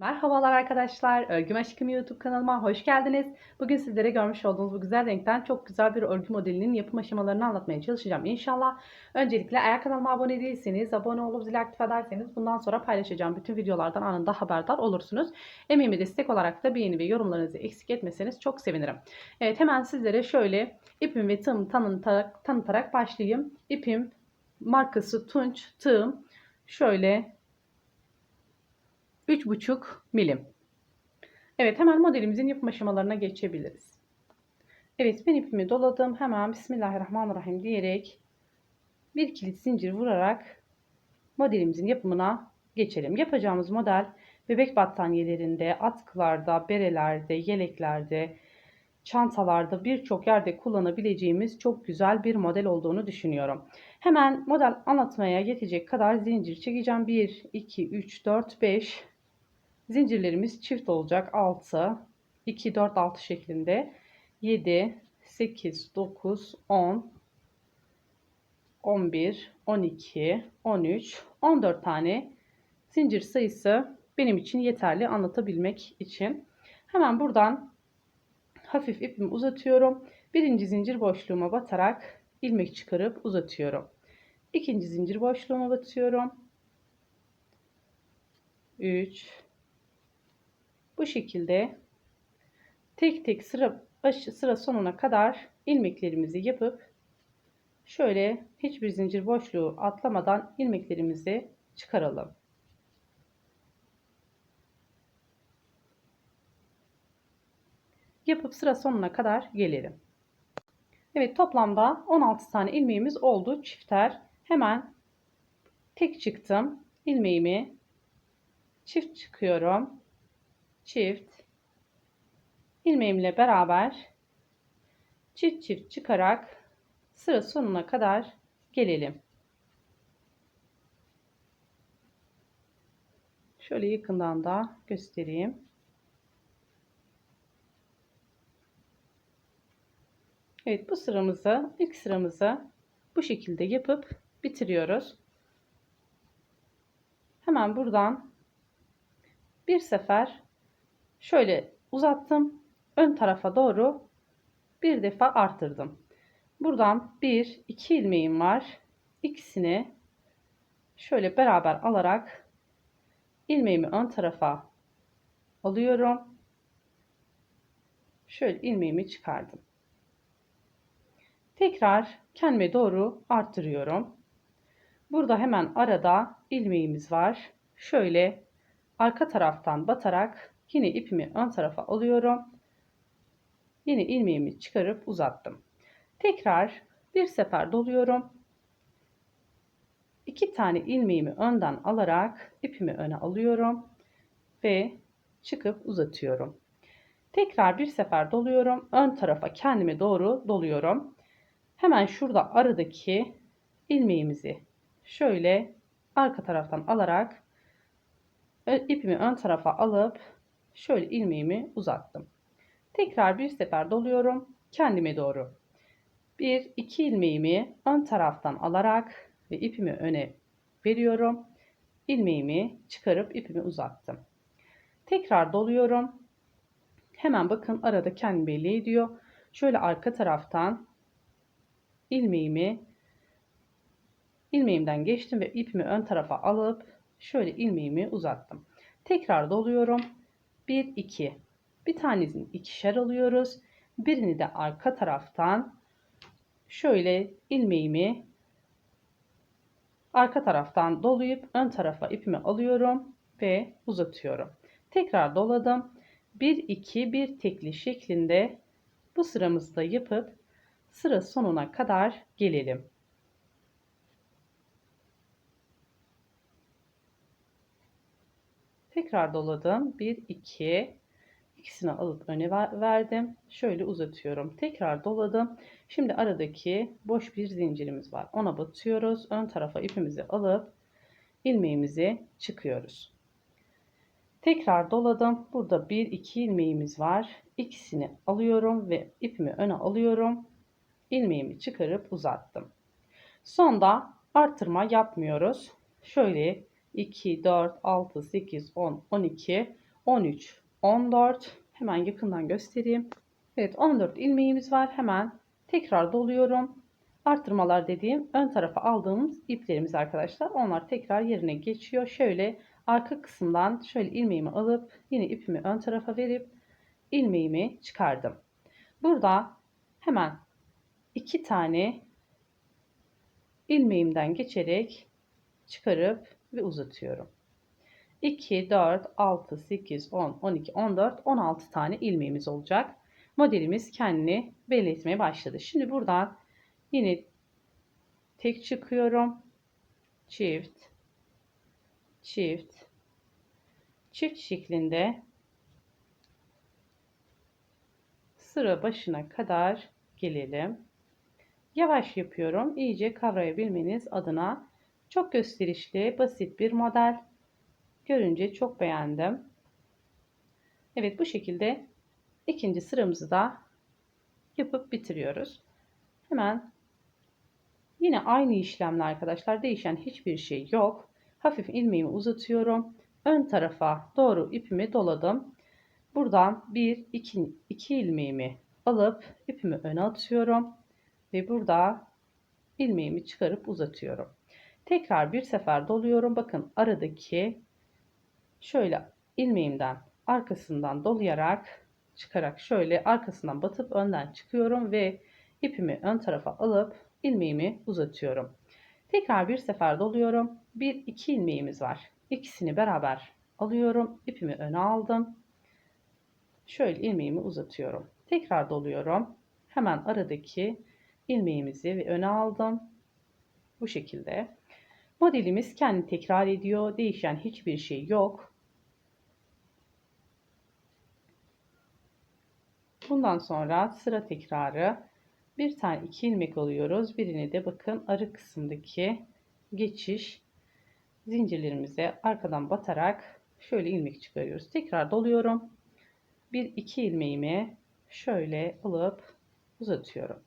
Merhabalar arkadaşlar. Örgüm Aşkım YouTube kanalıma hoş geldiniz. Bugün sizlere görmüş olduğunuz bu güzel renkten çok güzel bir örgü modelinin yapım aşamalarını anlatmaya çalışacağım inşallah. Öncelikle eğer kanalıma abone değilseniz, abone olup zil aktif ederseniz bundan sonra paylaşacağım bütün videolardan anında haberdar olursunuz. Emeğime destek olarak da beğeni ve yorumlarınızı eksik etmeseniz çok sevinirim. Evet hemen sizlere şöyle ipim ve tığım tanıtarak, tanıtarak başlayayım. İpim markası Tunç, tığım şöyle 3,5 milim. Evet hemen modelimizin yapım aşamalarına geçebiliriz. Evet ben ipimi doladım. Hemen Bismillahirrahmanirrahim diyerek bir kilit zincir vurarak modelimizin yapımına geçelim. Yapacağımız model bebek battaniyelerinde, atkılarda, berelerde, yeleklerde, çantalarda birçok yerde kullanabileceğimiz çok güzel bir model olduğunu düşünüyorum. Hemen model anlatmaya yetecek kadar zincir çekeceğim. 1, 2, 3, 4, 5 Zincirlerimiz çift olacak. 6, 2, 4, 6 şeklinde. 7, 8, 9, 10, 11, 12, 13, 14 tane zincir sayısı benim için yeterli anlatabilmek için. Hemen buradan hafif ipimi uzatıyorum. Birinci zincir boşluğuma batarak ilmek çıkarıp uzatıyorum. İkinci zincir boşluğuma batıyorum. 3 bu şekilde tek tek sıra başı sıra sonuna kadar ilmeklerimizi yapıp şöyle hiçbir zincir boşluğu atlamadan ilmeklerimizi çıkaralım. Yapıp sıra sonuna kadar gelelim. Evet toplamda 16 tane ilmeğimiz oldu çifter. Hemen tek çıktım. ilmeğimi çift çıkıyorum çift ilmeğimle beraber çift çift çıkarak sıra sonuna kadar gelelim. Şöyle yakından da göstereyim. Evet bu sıramızı ilk sıramızı bu şekilde yapıp bitiriyoruz. Hemen buradan bir sefer şöyle uzattım. Ön tarafa doğru bir defa arttırdım. Buradan bir iki ilmeğim var. İkisini şöyle beraber alarak ilmeğimi ön tarafa alıyorum. Şöyle ilmeğimi çıkardım. Tekrar kendime doğru arttırıyorum. Burada hemen arada ilmeğimiz var. Şöyle arka taraftan batarak Yine ipimi ön tarafa alıyorum. Yine ilmeğimi çıkarıp uzattım. Tekrar bir sefer doluyorum. İki tane ilmeğimi önden alarak ipimi öne alıyorum ve çıkıp uzatıyorum. Tekrar bir sefer doluyorum. Ön tarafa kendime doğru doluyorum. Hemen şurada aradaki ilmeğimizi şöyle arka taraftan alarak ipimi ön tarafa alıp şöyle ilmeğimi uzattım. Tekrar bir sefer doluyorum kendime doğru. Bir iki ilmeğimi ön taraftan alarak ve ipimi öne veriyorum. İlmeğimi çıkarıp ipimi uzattım. Tekrar doluyorum. Hemen bakın arada kendi belli ediyor. Şöyle arka taraftan ilmeğimi ilmeğimden geçtim ve ipimi ön tarafa alıp şöyle ilmeğimi uzattım. Tekrar doluyorum. 1 2 bir tanesini ikişer alıyoruz birini de arka taraftan şöyle ilmeğimi arka taraftan dolayıp ön tarafa ipimi alıyorum ve uzatıyorum tekrar doladım 1 2 1 tekli şeklinde bu sıramızda yapıp sıra sonuna kadar gelelim Tekrar doladım. 1, 2. İkisini alıp öne verdim. Şöyle uzatıyorum. Tekrar doladım. Şimdi aradaki boş bir zincirimiz var. Ona batıyoruz. Ön tarafa ipimizi alıp ilmeğimizi çıkıyoruz. Tekrar doladım. Burada 1 2 ilmeğimiz var. İkisini alıyorum ve ipimi öne alıyorum. İlmeğimi çıkarıp uzattım. Sonda artırma yapmıyoruz. şöyle 2, 4, 6, 8, 10, 12, 13, 14. Hemen yakından göstereyim. Evet 14 ilmeğimiz var. Hemen tekrar doluyorum. Arttırmalar dediğim ön tarafa aldığımız iplerimiz arkadaşlar. Onlar tekrar yerine geçiyor. Şöyle arka kısımdan şöyle ilmeğimi alıp yine ipimi ön tarafa verip ilmeğimi çıkardım. Burada hemen iki tane ilmeğimden geçerek çıkarıp ve uzatıyorum. 2, 4, 6, 8, 10, 12, 14, 16 tane ilmeğimiz olacak. Modelimiz kendini belli etmeye başladı. Şimdi buradan yine tek çıkıyorum. Çift, çift, çift şeklinde sıra başına kadar gelelim. Yavaş yapıyorum. İyice kavrayabilmeniz adına çok gösterişli, basit bir model. Görünce çok beğendim. Evet bu şekilde ikinci sıramızı da yapıp bitiriyoruz. Hemen yine aynı işlemler arkadaşlar. Değişen hiçbir şey yok. Hafif ilmeğimi uzatıyorum. Ön tarafa doğru ipimi doladım. Buradan bir iki, iki ilmeğimi alıp ipimi öne atıyorum. Ve burada ilmeğimi çıkarıp uzatıyorum. Tekrar bir sefer doluyorum. Bakın aradaki şöyle ilmeğimden arkasından dolayarak çıkarak şöyle arkasından batıp önden çıkıyorum ve ipimi ön tarafa alıp ilmeğimi uzatıyorum. Tekrar bir sefer doluyorum. Bir iki ilmeğimiz var. İkisini beraber alıyorum. İpimi öne aldım. Şöyle ilmeğimi uzatıyorum. Tekrar doluyorum. Hemen aradaki ilmeğimizi öne aldım. Bu şekilde. Modelimiz kendi tekrar ediyor. Değişen hiçbir şey yok. Bundan sonra sıra tekrarı bir tane iki ilmek alıyoruz. Birini de bakın arı kısımdaki geçiş zincirlerimize arkadan batarak şöyle ilmek çıkarıyoruz. Tekrar doluyorum. Bir iki ilmeğimi şöyle alıp uzatıyorum.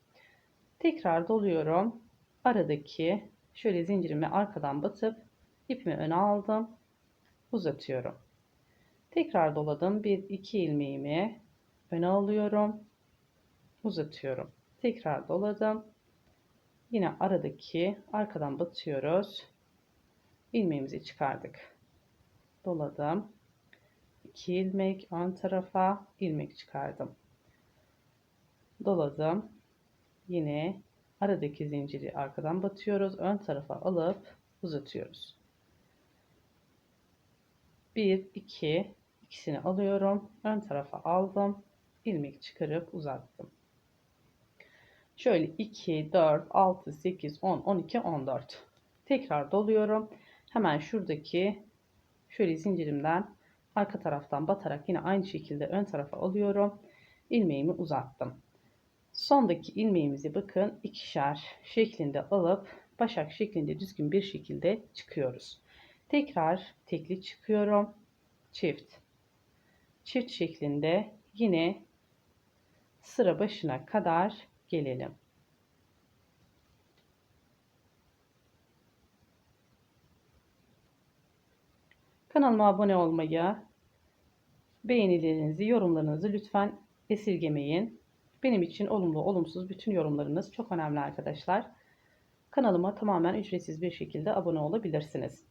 Tekrar doluyorum. Aradaki şöyle zincirimi arkadan batıp ipimi öne aldım. Uzatıyorum. Tekrar doladım. Bir iki ilmeğimi öne alıyorum. Uzatıyorum. Tekrar doladım. Yine aradaki arkadan batıyoruz. ilmeğimizi çıkardık. Doladım. 2 ilmek ön tarafa ilmek çıkardım. Doladım. Yine aradaki zinciri arkadan batıyoruz. Ön tarafa alıp uzatıyoruz. 1 2 ikisini alıyorum. Ön tarafa aldım. ilmek çıkarıp uzattım. Şöyle 2 4 6 8 10 12 14. Tekrar doluyorum. Hemen şuradaki şöyle zincirimden arka taraftan batarak yine aynı şekilde ön tarafa alıyorum. ilmeğimi uzattım. Sondaki ilmeğimizi bakın ikişer şeklinde alıp başak şeklinde düzgün bir şekilde çıkıyoruz. Tekrar tekli çıkıyorum. Çift. Çift şeklinde yine sıra başına kadar gelelim. Kanalıma abone olmayı, beğenilerinizi, yorumlarınızı lütfen esirgemeyin. Benim için olumlu, olumsuz bütün yorumlarınız çok önemli arkadaşlar. Kanalıma tamamen ücretsiz bir şekilde abone olabilirsiniz.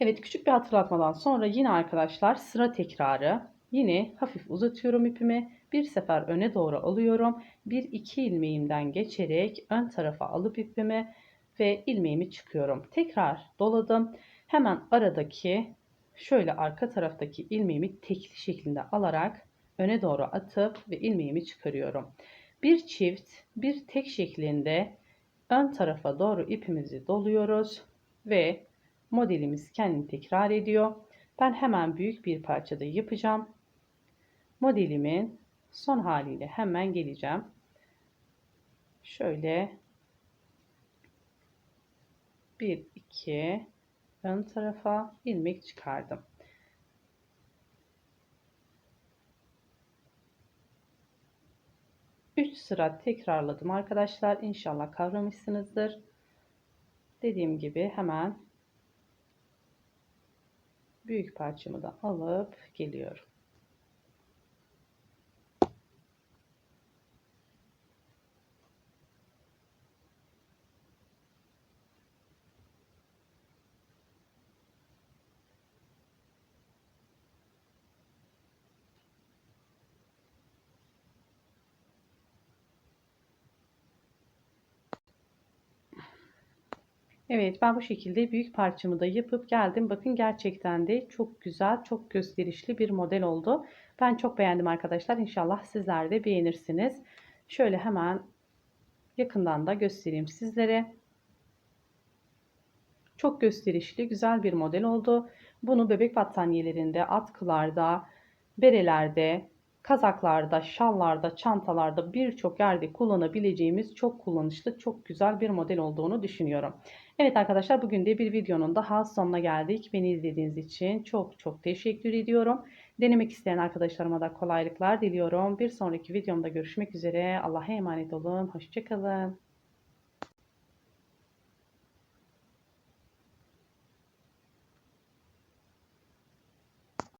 Evet küçük bir hatırlatmadan sonra yine arkadaşlar sıra tekrarı. Yine hafif uzatıyorum ipimi. Bir sefer öne doğru alıyorum. Bir iki ilmeğimden geçerek ön tarafa alıp ipimi ve ilmeğimi çıkıyorum. Tekrar doladım. Hemen aradaki şöyle arka taraftaki ilmeğimi tekli şeklinde alarak öne doğru atıp ve ilmeğimi çıkarıyorum. Bir çift, bir tek şeklinde ön tarafa doğru ipimizi doluyoruz ve modelimiz kendini tekrar ediyor. Ben hemen büyük bir parçada yapacağım. Modelimin son haliyle hemen geleceğim. Şöyle 1 2 ön tarafa ilmek çıkardım. 3 sıra tekrarladım arkadaşlar. İnşallah kavramışsınızdır. Dediğim gibi hemen büyük parçamı da alıp geliyorum. Evet ben bu şekilde büyük parçamı da yapıp geldim. Bakın gerçekten de çok güzel, çok gösterişli bir model oldu. Ben çok beğendim arkadaşlar. İnşallah sizler de beğenirsiniz. Şöyle hemen yakından da göstereyim sizlere. Çok gösterişli, güzel bir model oldu. Bunu bebek battaniyelerinde, atkılarda, berelerde, kazaklarda, şallarda, çantalarda birçok yerde kullanabileceğimiz çok kullanışlı, çok güzel bir model olduğunu düşünüyorum. Evet arkadaşlar bugün de bir videonun daha sonuna geldik. Beni izlediğiniz için çok çok teşekkür ediyorum. Denemek isteyen arkadaşlarıma da kolaylıklar diliyorum. Bir sonraki videomda görüşmek üzere. Allah'a emanet olun. Hoşçakalın.